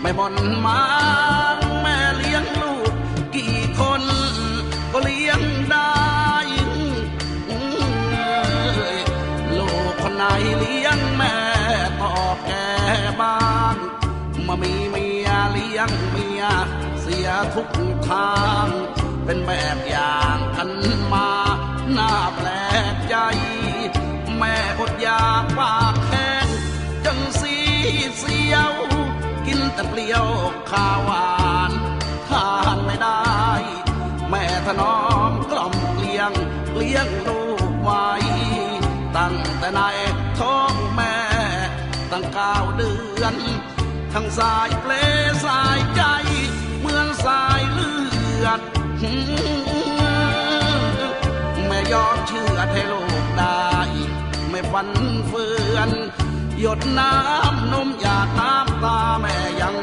ไม่บ่นมางแม่เลี้ยงลูกกี่คนก็เลี้ยงได้ลูกคนไหนเลี้ยงแม่ตอบแก่บ้างมามีเมียเลี้ยงเมียเสียทุกทาง เป็นแบบอย่างกันมาหน้าแปล ข้าวหวานทานไม่ได้ แม่ถนอมกล่อมเกลี้ยงเลี้ยงลูกไว้ ตั้งแต่ในท้องแม่ ตั้งเก้าเดือน ทั้งสายเปลสายใจ เหมือนสายเลือดแม่ยอมเชื่อให้ลูกได้ ไม่ฟันเฟือน หยดน้ำนมหยาดน้ำตาแม่ยัง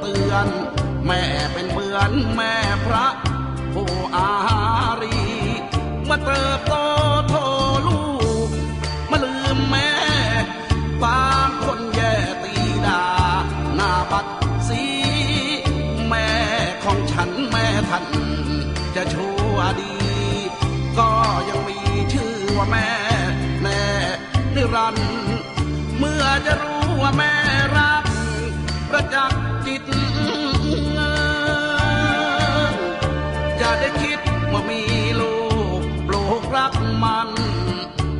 เตือน แม่เป็นเหมือนแม่พระผู้อารี มาเติบโตโทลูก มาลืมแม่บางคนแย่ตีดาหน้าบัดสีแม่ของฉันแม่ท่านจะชั่วดี ก็ยังมีชื่อว่าแม่แน่นิรันด จะรู้ว่าแม่รัก ประจักษ์จิตอย่าได้คิดว่ามีลูกปลูกรักมัน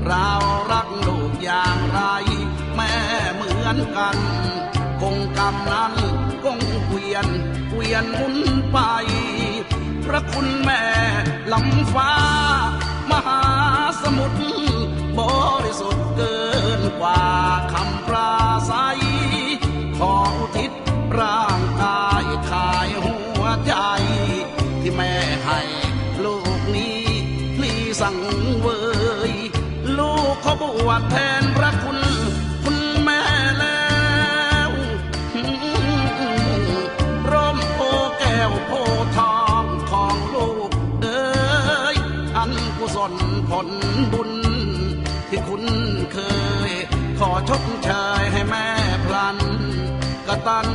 เรารักลูกอย่างไร แม่เหมือนกัน คงกรรมนั้นคงเวียนเวียนหมุนไป พระคุณแม่ลำฟ้ามหาสมุทรบริสุทธิ์เกินกว่า ขออุทิศร่างกายขายหัวใจ ที่แม่ให้ลูกนี้พลีสั่งเวยลูกขอบวชแทนพระคุณคุณแม่แล้วร่มโพแก้วโพทองของลูกเอ้ยอันกุศลผลบุญที่คุณเคย ขอชดเชยให้แม่ ตัน